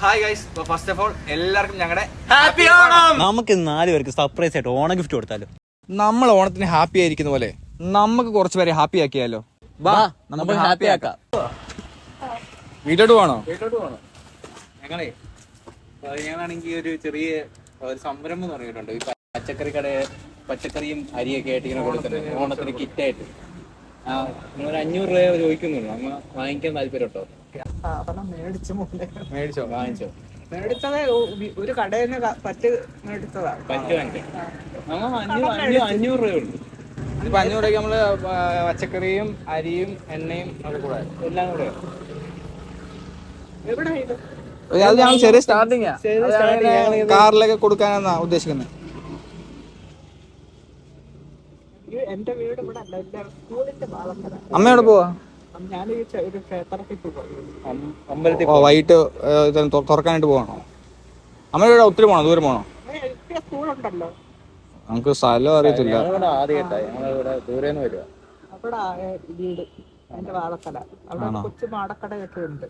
Hi guys first of all എല്ലാവർക്കും ഞങ്ങളുടെ happy Onam നമുക്ക് നാല് പേർക്ക് സർപ്രൈസ് ആയിട്ട് ഓണ ഗിഫ്റ്റ് കൊടുത്താലോ? നമ്മൾ ഓണത്തിന് ഹാപ്പി ആയിരിക്കുന്ന പോലെ നമുക്ക് കുറച്ച് പേരെ ഹാപ്പി ആക്കിയാലോ? വാ നമുക്ക് ഹാപ്പി ആക്കാം. വീട്ടോട്ട് പോകണോ വീട്ടിലോട്ട് പോകണം ഞങ്ങളെ ഞങ്ങളാണെങ്കിൽ ഒരു ചെറിയ ഒരു സംരംഭം തുടങ്ങിയിട്ടുണ്ട് ഈ പച്ചക്കറി കട പച്ചക്കറിയും അരിയൊക്കെ ആയിട്ട് ഇങ്ങനെ കൊടുക്കുന്നത് ഓണത്തിന് കിറ്റായിട്ട്. ആ നിങ്ങളൊരു അഞ്ഞൂറ് രൂപ ചോദിക്കുന്നുള്ളൂ. നമ്മൾ വാങ്ങിക്കാൻ താല്പര്യം കേട്ടോ മേടിച്ചോ വാങ്ങിച്ചോ? മേടിച്ചത് ഒരു കടയിൽ നിന്ന് പറ്റ് മേടിച്ചതാ. അഞ്ഞൂറ് അഞ്ഞൂറ് രൂപയ്ക്ക് നമ്മൾ പച്ചക്കറിയും അരിയും എണ്ണയും ഒക്കെ കൂടെ എല്ലാം കൂടെ അത് ഞങ്ങൾ ചെറിയ സ്റ്റാർട്ടിങ് കാറിലൊക്കെ കൊടുക്കാനാ ഉദ്ദേശിക്കുന്നത് അമ്മയോട് പോവാ? ഞാൻ ഒരു ക്ഷേത്രത്തിൽ പോയി. ഓ വൈകിട്ട് തുറക്കാനായിട്ട് പോകണോ? അമ്മയുടെ ഇവിടെ ഒത്തിരി പോണോ? ദൂരം പോണോ? സ്കൂളുണ്ടല്ലോ. നമുക്ക് സ്ഥലം അറിയത്തില്ല. അവിടെ വീട്. എന്റെ വാഴത്തല അവിടെ ഒരു കൊച്ചു മാടക്കടയൊക്കെ ഉണ്ട്.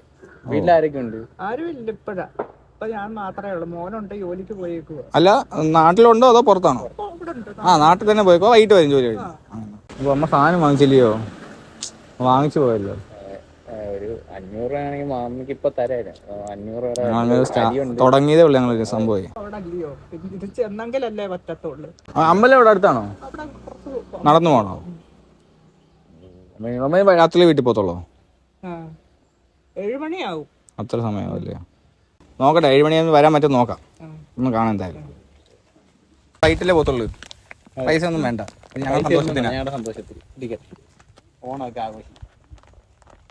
വീട്ടിലാരൊക്കെ ഉണ്ട് ആരും ഇല്ല ഇപ്പഴാ. ഇപ്പൊ ഞാൻ മാത്രമേ ഉള്ളൂ. മോനുണ്ട് ജോലിക്ക് പോയേക്കുക അല്ല നാട്ടിലുണ്ടോ അതോ പുറത്താണോ? ആ നാട്ടിൽ തന്നെ പോയിക്കോ വൈകിട്ട് വരും ജോലി കഴിഞ്ഞു. അപ്പൊ അമ്മ സാധനം വാങ്ങിച്ചില്ലയോ? വാങ്ങിച്ചു പോയല്ലോ. ഒരു അഞ്ഞൂറ് ആണെങ്കിൽ മാമിക്ക് ഇപ്പൊ തരാം. അഞ്ഞൂറ് തുടങ്ങിയതേ ഉള്ളു ഞങ്ങൾ സംഭവം. ഇത് ചെന്നെങ്കിലല്ലേ പറ്റത്തുള്ളൂ. അമ്പലം ഇവിടെ അടുത്താണോ? നടന്നു പോണോ? അമ്മ രാത്രി വീട്ടിൽ പോത്തോളോ ആ ഏഴുമണിയാവും അത്ര സമയമാവില്ലേ? നോക്കട്ടെ ഏഴ് മണിയാകുമ്പോൾ വരാൻ പറ്റും നോക്കാം. ഒന്ന് കാണാൻ എന്തായാലും. ഫ്ലൈറ്റിലേ പോത്തുള്ളൂ പൈസ ഒന്നും വേണ്ട ഞങ്ങളുടെ സന്തോഷത്തിനാ. ഞങ്ങളുടെ സന്തോഷത്തിൽ. ടിക്കറ്റ് ഓണമൊക്കെ ആഘോഷിക്കും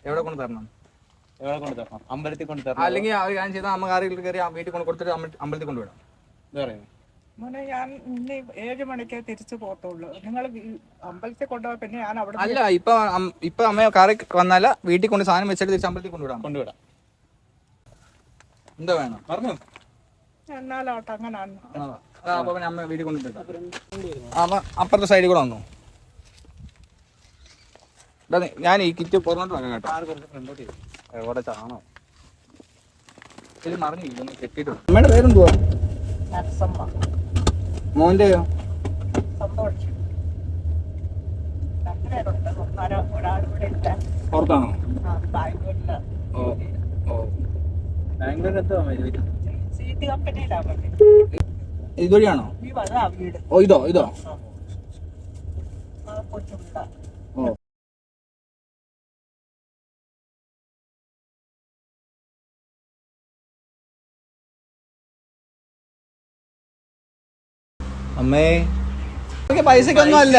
എവിടെ കൊണ്ട് തരണം? എവിടെ കൊണ്ട് തരണം? അമ്പലത്തിൽ കൊണ്ട് തരണം? അല്ലെങ്കിൽ അവർ ഞാൻ ചെയ്താൽ അമ്മ കാറിൽ കയറി ആ വീട്ടിൽ കൊണ്ട് കൊടുത്തിട്ട് അമ്പ- അമ്പലത്തിൽ കൊണ്ടുവിടാം എന്താ പറയുന്നത് മോനെ ഞാൻ ഇന്ന് ഏഴ് മണിക്ക് തിരിച്ചു പോകത്തുള്ളൂ. നിങ്ങൾ അമ്പലത്തിൽ കൊണ്ടുപോയി പിന്നെ ഞാൻ അവിടെ അല്ല ഇപ്പൊ അം- ഇപ്പൊ അമ്മ കാറി വന്നാല വീട്ടിൽ കൊണ്ട് സാധനം വെച്ചിട്ട് തിരിച്ച് അമ്പലത്തിൽ കൊണ്ടുവിടാം കൊണ്ടുവിടാം എന്താ വേണം? പറഞ്ഞു. എന്നാലോട്ട് അങ്ങനെ അപ്പൊ പിന്നെ അമ്മ വീട്ടിൽ കൊണ്ടുവിട്ടാ അപ്പൊ അപ്പുറത്തെ സൈഡിൽ കൂടെ വന്നു? ഞാൻ ഈ കിറ്റ് പുറത്തോട്ട് വെക്കാം കേട്ടോ. എവിടെ ചാണോ ഇത് അമ്മയുടെ പേരെന്തുവാ? മോന്റെയോ? പുറത്താണോ? ഓ ഓ. ഇതുവഴിയാണോ? ഓ ഇതോ ഇതോ. അമ്മേ. ഇതൊക്കെ പൈസക്കൊന്നും അല്ല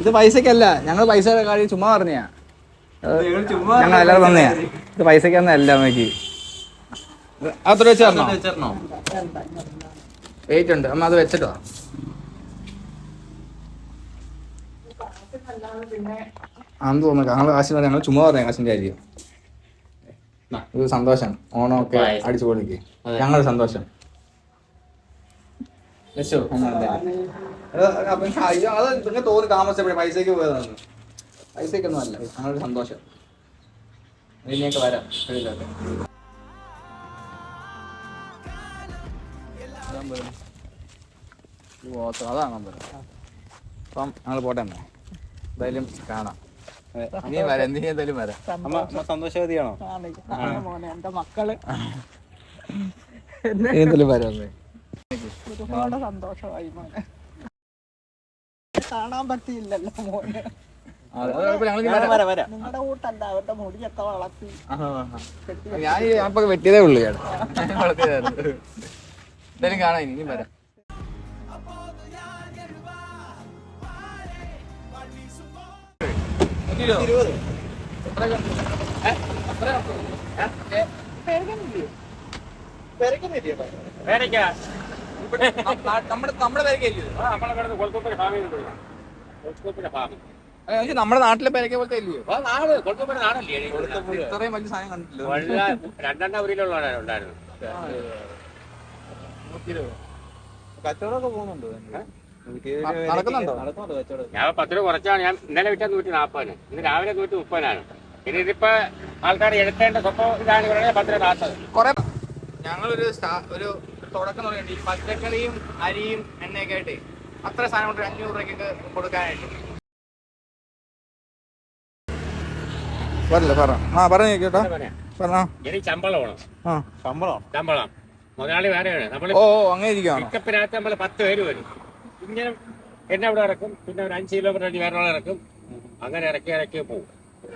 ഇത് പൈസക്കല്ല ഞങ്ങൾ പൈസ കാര്യം ചുമ്മാ പറഞ്ഞാ ഞങ്ങൾ എല്ലാവരും തന്നെയാ ഇത് പൈസക്കൊന്നും അല്ല അമ്മയ്ക്ക്. അത്ര വെച്ചോ വെയിറ്റ് ഉണ്ട്. അമ്മ അത് വെച്ചിട്ടോ? ആന്ന് തോന്നുന്നു. ഞങ്ങൾ കാശിന് ഞങ്ങൾ ചുമ്മാ പറഞ്ഞ കാശിന്റെ കാര്യം. ഇത് സന്തോഷം. ഓണമൊക്കെ അടിച്ചു പൊളിക്ക് ഞങ്ങളുടെ സന്തോഷം. നിങ്ങൾ തോന്നി താമസിച്ചപ്പോഴേ പൈസക്ക് പോയതാണ്. പൈസക്കൊന്നും അല്ല. ഞങ്ങളുടെ സന്തോഷം. ഇനിയൊക്കെ വരാം. അതാണ് അമ്പലം അപ്പം ഞങ്ങൾ പോട്ടെ എന്നാ. എന്തായാലും കാണാം. നീ വരാം. നീ എന്തായാലും വരാം. സന്തോഷവതിയാണോ? എന്റെ മക്കൾ. എന്തായാലും വരാം. ഒരുപാട് സന്തോഷമായി മോനെ. കാണാൻ പറ്റിയില്ലല്ലോ മോനെ. നിങ്ങളുടെ കൂട്ടല്ല അവരുടെ മുടിയൊക്കെ വളർത്തി. ഞാൻ വെട്ടിയതേ ഉള്ളു നമ്മുടെ നമ്മുടെ നമ്മുടെ നാട്ടിലെ പേരൊക്കെ പോലത്തെ ഇല്ലയോ? ഇത്രയും വലിയ സാധനം കണ്ടിട്ടില്ല. രണ്ടെണ്ണം ഒരു കിലോ ഉണ്ടായിരുന്നു കച്ചവടമൊക്കെ പോകുന്നുണ്ടോ. നടക്കുന്നുണ്ടോ? നടക്കുന്നുണ്ടോ കച്ചവടം ഞാൻ പത്ത് രൂപ കുറച്ചാണ്. ഞാൻ ഇന്നലെ വിറ്റാൽ നൂറ്റി നാൽപ്പതിന് ഇന്ന് രാവിലെ നൂറ്റി മുപ്പതിനാണ് ഇനി ഇതിപ്പോ ആൾക്കാർ എഴുത്തേണ്ട സ്വപ്പം ഇതാണ് പത്ത് രൂപ നാൽപ്പത് ഞങ്ങളൊരു ഒരു തുടക്കം തുടങ്ങിയിട്ട് ഈ പച്ചക്കറിയും അരിയും എണ്ണയൊക്കെ ആയിട്ട് അത്ര സാധനം കൊണ്ട് അഞ്ഞൂറ് രൂപയ്ക്കൊക്കെ കൊടുക്കാനായിട്ട്. പറ. ആ പറഞ്ഞു കേട്ടോ. പറയാം പറഞ്ഞോ. എനിക്ക് ശമ്പളം വേണം. ആ. ശമ്പളം ശമ്പളം മുതലാളി വേറെയാണ്. നമ്മൾ ഓ ഓ, അങ്ങനെ ഇരിക്കുകയാണോ പിക്കപ്പിനകത്ത് നമ്മൾ പത്ത് പേര് വരും. ഇങ്ങനെ എന്നെ ഇവിടെ ഇറക്കും പിന്നെ ഒരു അഞ്ച് കിലോമീറ്റർ അടി വേറെ ആളെ ഇറക്കും. അങ്ങനെ ഇറക്കി ഇറക്കി പോകും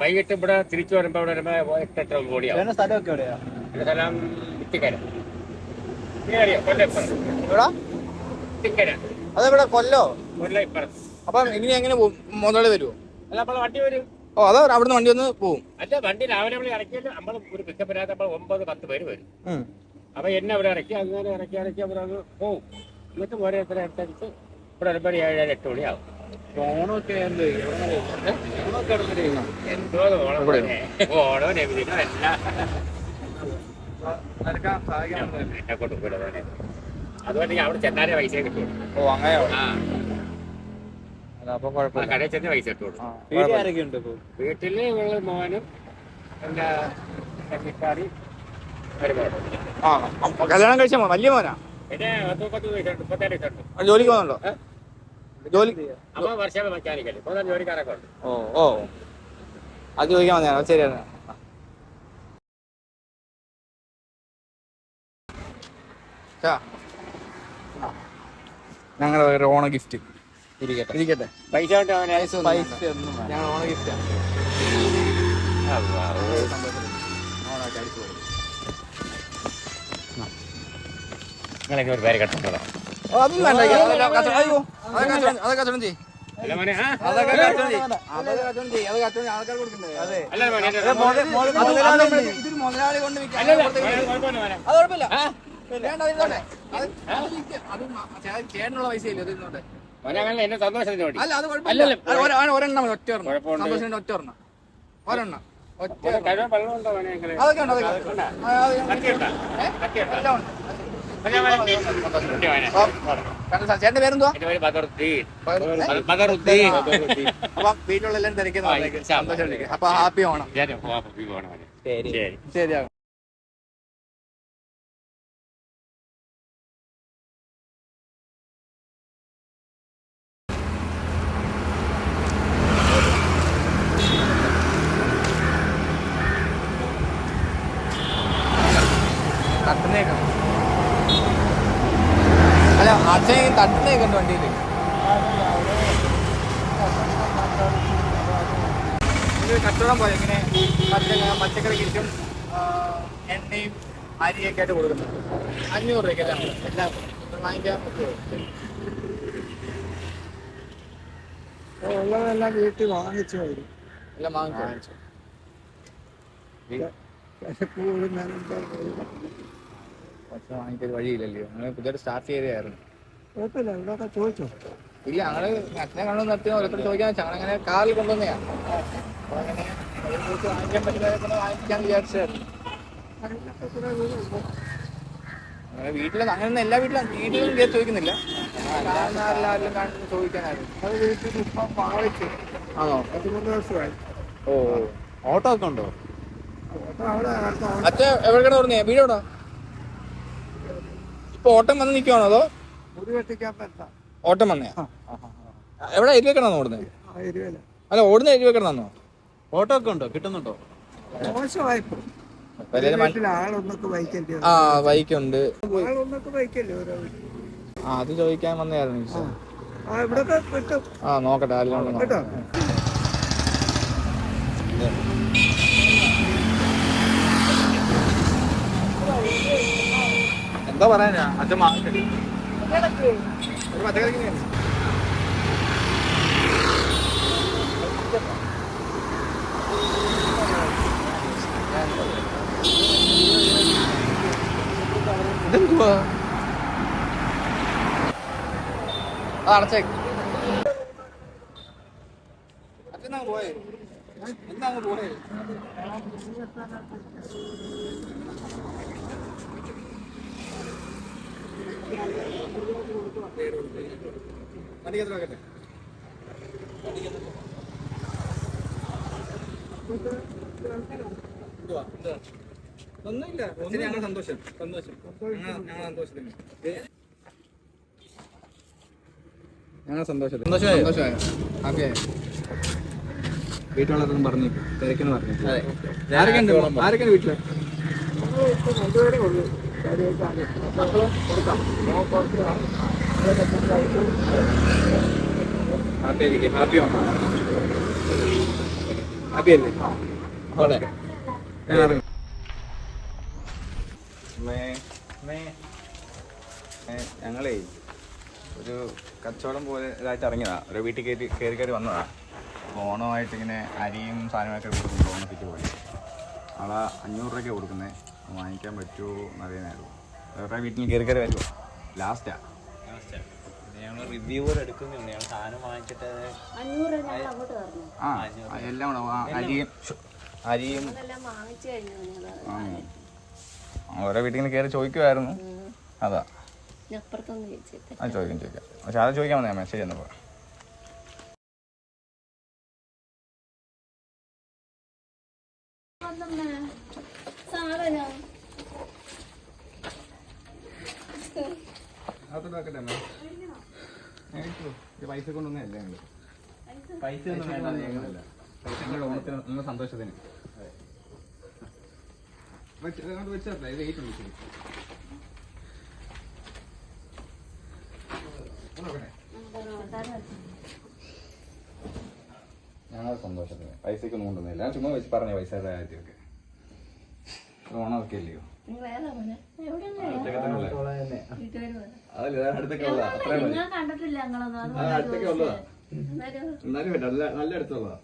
വൈകിട്ട് ഇവിടെ തിരിച്ചു വരുമ്പോൾ ഇവിടെ വരുമ്പോൾ ഒമ്പത് എന്റെ സ്ഥലം കൊല്ലപ്പുറം എവിടാ? അതെവിടെ? കൊല്ലോ? അപ്പം ഇനി എങ്ങനെ പോകും മുതലാളി വരുമോ അല്ല നമ്മൾ വണ്ടി വരും. ഓ അതോ അവിടുന്ന് വണ്ടി വന്ന് പോവും. അല്ല വണ്ടി രാവിലെ നമ്മൾ ഇറക്കിയാൽ നമ്മൾ ഒരു പിക്കപ്പിനകത്ത് നമ്മൾ ഒമ്പത് പത്ത് പേര് വരും. അപ്പൊ എന്നെ അവിടെ ഇറക്കി അങ്ങനെ ഇറക്കി ഇറക്കി അവർ അങ്ങ് പോവും. എന്നിട്ട് ഓരോരുത്തരെ അടുത്തടുത്ത് ഇവിടെ ഒരുപാട് ഒരു ഏഴര എട്ട് മണിയാവും. ഓണമൊക്കെ എന്ത് ഓണം ഓണം ഓണോ എല്ലാം എന്നെ കൊണ്ട് ഇവിടെ പോലെ അതുകൊണ്ട് ഞാൻ അവിടെ ചെന്നാലേ പൈസ കിട്ടുള്ളൂ. ഓ അങ്ങനെയോ? ആ. അല്ല, അപ്പൊ ആ കുഴപ്പമില്ല കടയിൽ ചെന്ന് പൈസ കിട്ടുള്ളൂ. വീട്ടിൽ കുഴപ്പമില്ല. ആരൊക്കെ ഉണ്ട് ഇപ്പൊ? വീട്ടിൽ ഇവൾ മോനും കന്നിക്കാരി ആ കല്യാണം കഴിച്ച മോ വലിയ മോനാ? പിന്നെ പത്ത് മുപ്പത്തി വയസ്സുണ്ട് മുപ്പത്തേഴ് വയസ്സുണ്ട്. ആ, ജോലിക്ക് പോകുന്നുണ്ടോ? ജോലി അമ്മ വർഷം മെക്കാനിക്കൽ മൂന്നാൽ ജോലിക്കാരൊക്കെ ഉണ്ട്. ഓ ഓ. അത് ചോദിക്കാൻ വന്നതാണ് ശരിയാണ്. ഞങ്ങളുടെ ഒരു ഓണ ഗിഫ്റ്റ് ഇരിക്കട്ടെ. ഇരിക്കട്ടെ. പൈസ പൈസ. ഞങ്ങൾ ഓണ ഗിഫ്റ്റാ നിങ്ങളൊക്കെ ഒരു പേര് കെട്ടോ. അതൊന്നും വേണ്ട. അതൊക്കെ കച്ചവടം അതെ അതെ അതെ അതെ അതെ അതെ അതെ അതെ ആ? അതെ അതെ അതെ അതെ അതെ അതെ അതെ അതെ ആൾക്കാർ അതെ അതെ. അല്ല മോനെ അതെ അതെ മുതലാളി കൊണ്ട് അതെ അതെ അതെ അതെ അതെ അത് കുഴപ്പമില്ല ചേട്ടനുള്ള അങ്ങനെ എന്നെ സന്തോഷത്തിന് വേണ്ടി. അല്ല അത് കുഴപ്പമില്ല. ഒരെണ്ണം ഒറ്റ ഒരെണ്ണം. സന്തോഷത്തിന്റെ ഒറ്റ ഒരെണ്ണം ഒരെണ്ണം ഒറ്റ? അതൊക്കെ ഉണ്ട് അതൊക്കെ? എല്ലാം ഉണ്ട്. ചേട്ടന്റെ പേരെന്തുവാ. അപ്പൊ വീട്ടിലുള്ള എല്ലാവരും തിരക്കുന്ന അപ്പൊ ഹാപ്പി ഓണം. ശരി. ശരി. തട്ടുന്നേക്കുണ്ട് വണ്ടിയിൽ കച്ചവടം പോയി ഇങ്ങനെ പച്ചക്കറി കിട്ടും. കിറ്റും എണ്ണയും അരിയൊക്കെ ആയിട്ട് കൊടുക്കുന്നുണ്ട് അഞ്ഞൂറ് രൂപയ്ക്ക് എല്ലാം. എല്ലാം. വാങ്ങിക്കാൻ പറ്റുമോ? ഉള്ളതെല്ലാം വീട്ടിൽ വാങ്ങിച്ചു വരും എല്ലാം വാങ്ങിച്ചു പക്ഷെ വാങ്ങിക്കൊരു വഴിയില്ലല്ലോ ഞങ്ങൾ പുതിയ സ്റ്റാർട്ട് ചെയ്തായിരുന്നു കുഴപ്പമില്ല ഇവിടെയൊക്കെ ചോദിച്ചോ. ഇല്ല ഞങ്ങൾ അച്ഛനെ കണ്ടു നിർത്തി ഓരോരുത്തർ ചോദിക്കാൻ വെച്ചാൽ ഞങ്ങളങ്ങനെ കാറിൽ കൊണ്ടുവന്നെയാ അപ്പൊ അങ്ങനെ ഒരു ദിവസം വാങ്ങിക്കാൻ പറ്റുന്ന വിചാരിച്ചായിരുന്നു അങ്ങനെ വീട്ടിൽ അങ്ങനെ എല്ലാ വീട്ടിലും വീട്ടിലും കേസ് ചോദിക്കുന്നില്ല. എല്ലാവരിലും കാണുന്ന ചോദിക്കാനായിരുന്നു അത് വീട്ടിൽ ഇപ്പം വാങ്ങിച്ചു ആണോ? പതിമൂന്ന് ദിവസമായി. ഓ ഓട്ടോ ഒക്കെ ഉണ്ടോ? അവിടെ അടുത്ത അച്ഛൻ എവിടെയാണ് പറഞ്ഞേ വീട് എവിടാ? ഇപ്പൊ ഓട്ടം വന്ന് നിൽക്കുവാണോ അതോ? ഓട്ടം വന്നേ എവിടെ എരി വെക്കണമെന്നോ ഓടുന്നത് അല്ല ഓടുന്ന എരി വെക്കണമെന്നോ ഓട്ടോ ഒക്കെ ഉണ്ടോ? കിട്ടുന്നുണ്ടോ? ആ ബൈക്കുണ്ട് ആ അത് ചോദിക്കാൻ വന്നതായിരുന്നു ആ. ഇവിടൊക്കെ കിട്ടും. ആ നോക്കട്ടെ ആരെങ്കിലും കേട്ടോ? എന്താ പറയാനാ? അച്ഛൻ വേണ്ടി. ഇതെന്തുവാ? അടച്ചേക്ക് അച്ഛനാ പോയേ. അങ്ങ് പോയേ? ഒന്നുമില്ല ഒന്നും ഞങ്ങൾ സന്തോഷം. സന്തോഷം. ഞങ്ങൾ സന്തോഷത്തിന് ഞങ്ങൾ സന്തോഷം സന്തോഷമായി? പറഞ്ഞു തിരക്കെന്ന് പറഞ്ഞു. ആരൊക്കെ ആരൊക്കെ വീട്ടിൽ? ഞങ്ങളേ ഒരു കച്ചവടം പോലെ ഇതായിട്ട് ഇറങ്ങിയതാ. ഒരു വീട്ടിൽ കയറി കയറി കയറി വന്നതാ. ഓണമായിട്ട് ഇങ്ങനെ അരിയും സാധനങ്ങളൊക്കെ കൊടുക്കുന്നു ഓണത്തിക്ക് പോലെ. നാളെ അഞ്ഞൂറ് രൂപയ്ക്ക് കൊടുക്കുന്നത് വാങ്ങിക്കാൻ പറ്റുമോ എന്നറിയാനായിരുന്നു വേറെ വീട്ടിൽ കയറി കയറി വരുമോ ലാസ്റ്റാ ആ. എല്ലാം അരിയും അരിയും. ഓരോ വീട്ടിൽ കയറി ചോദിക്കുമായിരുന്നു അതാ. ചോദിക്കാം ചോദിക്കാം. പക്ഷെ അത് ചോദിക്കാൻ വന്നേ മെസ്സേജ് എന്നപ്പോൾ സാധനം അമ്മേ മേടിച്ചോ. പൈസ കൊണ്ടൊന്നും അല്ല ഞങ്ങൾ? പൈസ ഒന്നും വേണ്ട ഞങ്ങളല്ല. പൈസ ഞങ്ങളുടെ ഓണത്തിന് നമ്മുടെ സന്തോഷത്തിന്. അങ്ങോട്ട് ഇത് വെയിറ്റ് ഉണ്ട്. ഞങ്ങളുടെ സന്തോഷത്തിന്. പൈസക്കൊന്നും കൊണ്ടുവന്നില്ല. ഞാൻ ചുമ്മാ വെച്ച് പറഞ്ഞ പൈസയുടെ കാര്യമൊക്കെ ഓണമൊക്കെ ഇല്ലയോ? നിങ്ങൾ ഏതാ മോനെ? കണ്ടിട്ടില്ല ഞങ്ങളൊന്നും ഉള്ളതാ. എന്നാലും നല്ല അടുത്തുള്ളതാ.